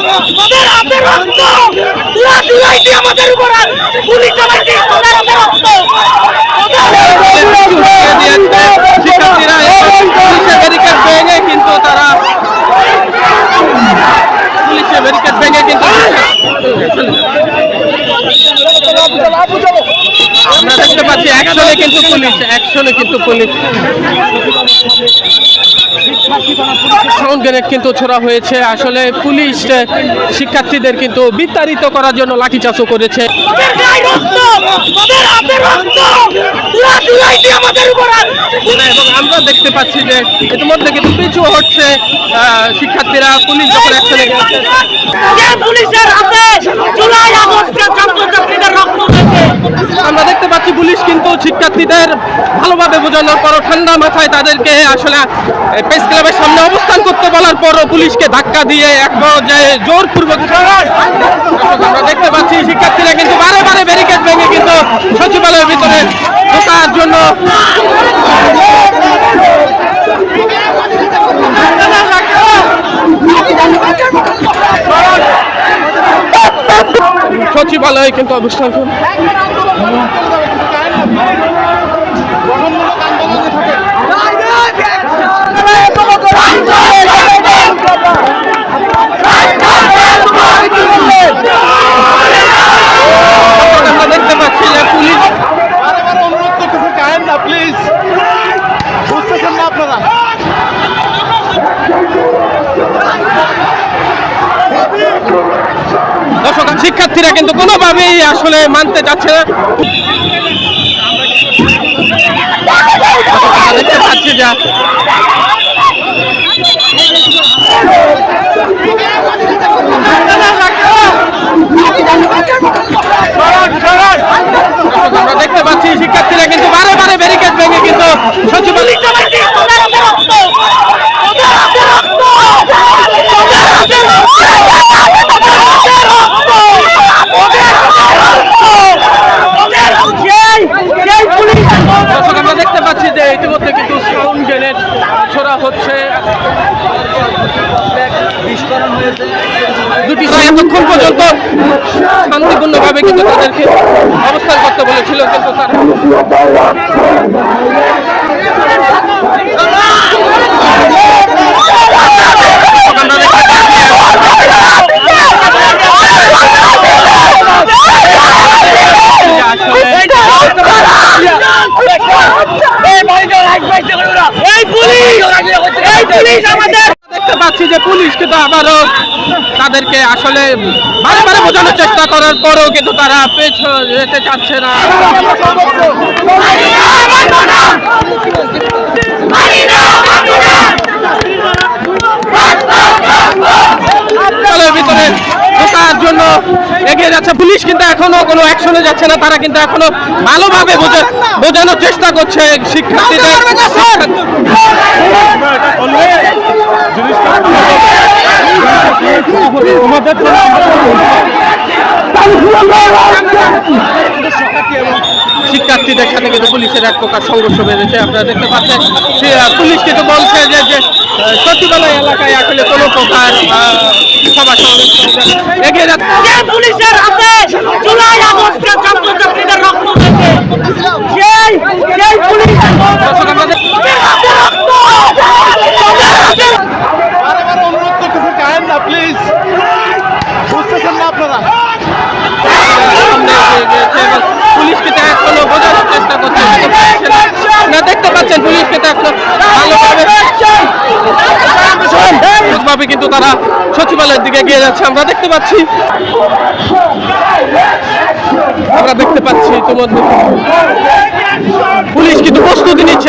তোদের হাতে রক্ত! তুলাইছি আমাদের উপর! পুলিশ চালাইছি তোদের রক্ত! কিন্তু তারা পুলিশের ব্যারিকেড ভেঙে কিন্তু আমরা দেখতে পাচ্ছি অ্যাকশনে কিন্তু পুলিশ অ্যাকশনে কিন্তু পুলিশ। সাউন্ড গ্রেনেড কিন্তু ছোড়া হয়েছে। আসলে পুলিশ শিক্ষার্থীদের কিন্তু বিতাড়িত করার জন্য লাঠিচার্জও করেছে। এবং আমরা দেখতে পাচ্ছি যে ইতিমধ্যে কিন্তু পিছু হচ্ছে শিক্ষার্থীরা। পুলিশ যখন অ্যাকশনে গেছে পুলিশের হাতে জুলাই আগস্টে ছাত্রছাত্রীদের রক্ত আমরা দেখতে পাচ্ছি পুলিশ কিন্তু শিক্ষার্থীদের বোঝানোর পরও ঠান্ডা মাথায় তাদেরকে আসলে প্রেস ক্লাবের সামনে অবস্থান করতে বলার পরও পুলিশকে ধাক্কা দিয়ে এক পর্যায়ে জোরপূর্বক আমরা দেখতে পাচ্ছি শিক্ষার্থীরা কিন্তু বারে বারে ব্যারিকেড ভেঙে কিন্তু সচিবালয়ের ভিতরে ঢোকার জন্য সচিবালয়ে কিন্তু অবস্থান করে আমরা দেখতে পাচ্ছি যে পুলিশ বারবার অনুরোধ করতেছেন কায়েন না প্লিজ বুঝতেছেন না আপনারা দর্শক শিক্ষার্থীরা কিন্তু কোনোভাবেই আসলে মানতে চাচ্ছে না। দেখতে পাচ্ছি যে আমরা দেখতে পাচ্ছি শিক্ষার্থীরা কিন্তু বারে বারে ব্যারিকেড ভেঙে কিন্তু সচিবালয় চালাইছি তোদের হাতে রক্ত তোদের হাতে রক্ত তোদের হাতে রক্ত তোদের হাতে রক্ত তোদের হাতে রক্ত তোদের সেই সেই পুলিশ দর্শক আমরা দেখতে পাচ্ছি যে ইতিমধ্যে কিন্তু সাউন্ড গ্রেনেড ছোড়া হচ্ছে দুটি এতক্ষণ পর্যন্ত শান্তিপূর্ণভাবে কিন্তু তাদেরকে অবস্থান করতে বলেছিল কিন্তু এই পুলিশ আমাদের! পাচ্ছি যে পুলিশ কিন্তু আবারও তাদেরকে আসলে বারে বারে বোঝানোর চেষ্টা করার পরেও কিন্তু তারা পেছনে যেতে চাচ্ছে না। জন্য এগিয়ে যাচ্ছে। পুলিশ কিন্তু এখনও কোনো অ্যাকশনে যাচ্ছে না। তারা কিন্তু এখনও ভালোভাবে বোঝা- বোঝানোর চেষ্টা করছে শিক্ষার্থীদের। শিক্ষার্থীদের সাথে কিন্তু পুলিশের এক প্রকার সংঘর্ষ বেড়েছে আপনারা দেখতে পাচ্ছেন পুলিশ কিন্তু বলছে যে সচিবালয় এলাকায় আসলে কোনো প্রকার সভা সমাবেশ এগিয়ে যাচ্ছে। পুলিশের হাতে? জুলাই আগস্টে ছাত্রছাত্রীদের রক্ত দিয়েছে সেই সেই পুলিশ দর্শক আমরা দেখ- তোদের হাতে রক্ত তোদের হাতে বারবার অনুরোধ করতেছেন কায়েন না প্লিজ বুঝতেছেন না আপনারা? সামনে এগিয়ে গিয়েছে পুলিশ কিন্তু এখনও বোঝানোর চেষ্টা করছে না। দেখতে পাচ্ছেন পুলিশ কিন্তু এখনও ভালোভাবে ভাবে কিন্তু তারা সচিবালয়ের দিকে এগিয়ে যাচ্ছে। আমরা দেখতে পাচ্ছি। আমরা দেখতে পাচ্ছি ইতিমধ্যে পুলিশ কিন্তু প্রস্তুতি নিচ্ছে।